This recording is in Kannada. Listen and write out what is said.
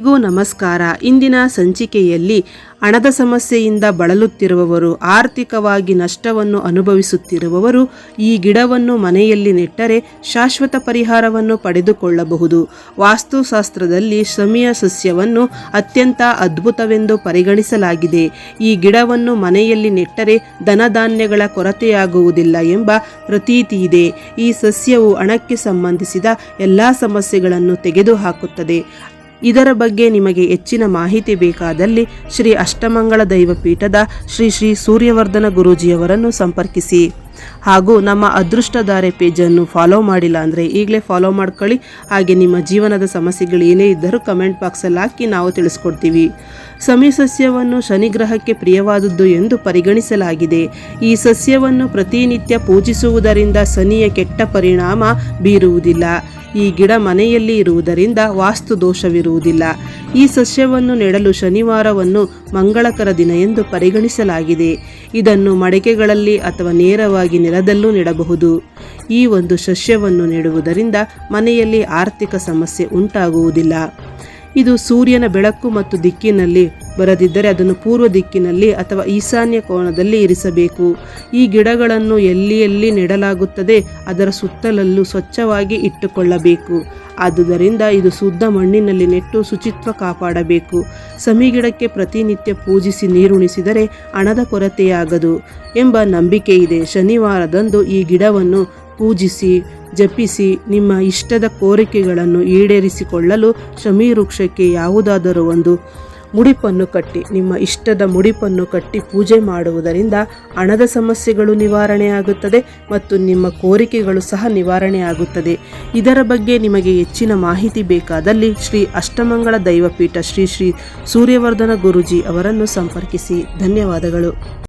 ಗೂ ನಮಸ್ಕಾರ. ಇಂದಿನ ಸಂಚಿಕೆಯಲ್ಲಿ ಹಣದ ಸಮಸ್ಯೆಯಿಂದ ಬಳಲುತ್ತಿರುವವರು, ಆರ್ಥಿಕವಾಗಿ ನಷ್ಟವನ್ನು ಅನುಭವಿಸುತ್ತಿರುವವರು ಈ ಗಿಡವನ್ನು ಮನೆಯಲ್ಲಿ ನೆಟ್ಟರೆ ಶಾಶ್ವತ ಪರಿಹಾರವನ್ನು ಪಡೆದುಕೊಳ್ಳಬಹುದು. ವಾಸ್ತುಶಾಸ್ತ್ರದಲ್ಲಿ ಶಮಿಯ ಸಸ್ಯವನ್ನು ಅತ್ಯಂತ ಅದ್ಭುತವೆಂದು ಪರಿಗಣಿಸಲಾಗಿದೆ. ಈ ಗಿಡವನ್ನು ಮನೆಯಲ್ಲಿ ನೆಟ್ಟರೆ ಧನಧಾನ್ಯಗಳ ಕೊರತೆಯಾಗುವುದಿಲ್ಲ ಎಂಬ ಪ್ರತೀತಿ ಇದೆ. ಈ ಸಸ್ಯವು ಹಣಕ್ಕೆ ಸಂಬಂಧಿಸಿದ ಎಲ್ಲ ಸಮಸ್ಯೆಗಳನ್ನು ತೆಗೆದುಹಾಕುತ್ತದೆ. ಇದರ ಬಗ್ಗೆ ನಿಮಗೆ ಹೆಚ್ಚಿನ ಮಾಹಿತಿ ಬೇಕಾದಲ್ಲಿ ಶ್ರೀ ಅಷ್ಟಮಂಗಳ ದೈವಪೀಠದ ಶ್ರೀ ಶ್ರೀ ಸೂರ್ಯವರ್ಧನ ಗುರೂಜಿಯವರನ್ನು ಸಂಪರ್ಕಿಸಿ. ಹಾಗೂ ನಮ್ಮ ಅದೃಷ್ಟಧಾರೆ ಪೇಜನ್ನು ಫಾಲೋ ಮಾಡಿಲ್ಲ ಅಂದರೆ ಈಗಲೇ ಫಾಲೋ ಮಾಡ್ಕೊಳ್ಳಿ. ಹಾಗೆ ನಿಮ್ಮ ಜೀವನದ ಸಮಸ್ಯೆಗಳು ಏನೇ ಇದ್ದರೂ ಕಮೆಂಟ್ ಬಾಕ್ಸಲ್ಲಿ ಹಾಕಿ ನಾವು ತಿಳಿಸ್ಕೊಡ್ತೀವಿ. ಸಮಿ ಸಸ್ಯವನ್ನು ಶನಿಗ್ರಹಕ್ಕೆ ಪ್ರಿಯವಾದದ್ದು ಎಂದು ಪರಿಗಣಿಸಲಾಗಿದೆ. ಈ ಸಸ್ಯವನ್ನು ಪ್ರತಿನಿತ್ಯ ಪೂಜಿಸುವುದರಿಂದ ಶನಿಯ ಕೆಟ್ಟ ಪರಿಣಾಮ ಬೀರುವುದಿಲ್ಲ. ಈ ಗಿಡ ಮನೆಯಲ್ಲಿ ಇರುವುದರಿಂದ ವಾಸ್ತು ದೋಷವಿರುವುದಿಲ್ಲ. ಈ ಸಸ್ಯವನ್ನು ನೆಡಲು ಶನಿವಾರವನ್ನು ಮಂಗಳಕರ ದಿನ ಎಂದು ಪರಿಗಣಿಸಲಾಗಿದೆ. ಇದನ್ನು ಮಡಕೆಗಳಲ್ಲಿ ಅಥವಾ ನೇರವಾಗಿ ನೆಲದಲ್ಲೂ ನೆಡಬಹುದು. ಈ ಒಂದು ಸಸ್ಯವನ್ನು ನೆಡುವುದರಿಂದ ಮನೆಯಲ್ಲಿ ಆರ್ಥಿಕ ಸಮಸ್ಯೆ ಉಂಟಾಗುವುದಿಲ್ಲ. ಇದು ಸೂರ್ಯನ ಬೆಳಕು ಮತ್ತು ದಿಕ್ಕಿನಲ್ಲಿ ಬರದಿದ್ದರೆ ಅದನ್ನು ಪೂರ್ವ ದಿಕ್ಕಿನಲ್ಲಿ ಅಥವಾ ಈಶಾನ್ಯ ಕೋಣದಲ್ಲಿ ಇರಿಸಬೇಕು. ಈ ಗಿಡಗಳನ್ನು ಎಲ್ಲಿ ಎಲ್ಲಿ ನೆಡಲಾಗುತ್ತದೆ ಅದರ ಸುತ್ತಲಲ್ಲೂ ಸ್ವಚ್ಛವಾಗಿ ಇಟ್ಟುಕೊಳ್ಳಬೇಕು. ಆದುದರಿಂದ ಇದು ಶುದ್ಧ ಮಣ್ಣಿನಲ್ಲಿ ನೆಟ್ಟು ಶುಚಿತ್ವ ಕಾಪಾಡಬೇಕು. ಸಮಿಗಿಡಕ್ಕೆ ಪ್ರತಿನಿತ್ಯ ಪೂಜಿಸಿ ನೀರುಣಿಸಿದರೆ ಹಣದ ಕೊರತೆಯಾಗದು ಎಂಬ ನಂಬಿಕೆ ಇದೆ ಶನಿವಾರದಂದು ಈ ಗಿಡವನ್ನು ಪೂಜಿಸಿ. ಜಪಿಸಿ ನಿಮ್ಮ ಇಷ್ಟದ ಕೋರಿಕೆಗಳನ್ನು ಈಡೇರಿಸಿಕೊಳ್ಳಲು ಶಮಿ ವೃಕ್ಷಕ್ಕೆ ಯಾವುದಾದರೂ ಒಂದು ಮುಡಿಪನ್ನು ಕಟ್ಟಿ, ನಿಮ್ಮ ಇಷ್ಟದ ಮುಡಿಪನ್ನು ಕಟ್ಟಿ ಪೂಜೆ ಮಾಡುವುದರಿಂದ ಹಣದ ಸಮಸ್ಯೆಗಳು ನಿವಾರಣೆಯಾಗುತ್ತದೆ ಮತ್ತು ನಿಮ್ಮ ಕೋರಿಕೆಗಳು ಸಹ ನಿವಾರಣೆಯಾಗುತ್ತದೆ. ಇದರ ಬಗ್ಗೆ ನಿಮಗೆ ಹೆಚ್ಚಿನ ಮಾಹಿತಿ ಬೇಕಾದಲ್ಲಿ ಶ್ರೀ ಅಷ್ಟಮಂಗಳ ದೈವಪೀಠ ಶ್ರೀ ಶ್ರೀ ಸೂರ್ಯವರ್ಧನ ಗುರುಜಿ ಅವರನ್ನು ಸಂಪರ್ಕಿಸಿ. ಧನ್ಯವಾದಗಳು.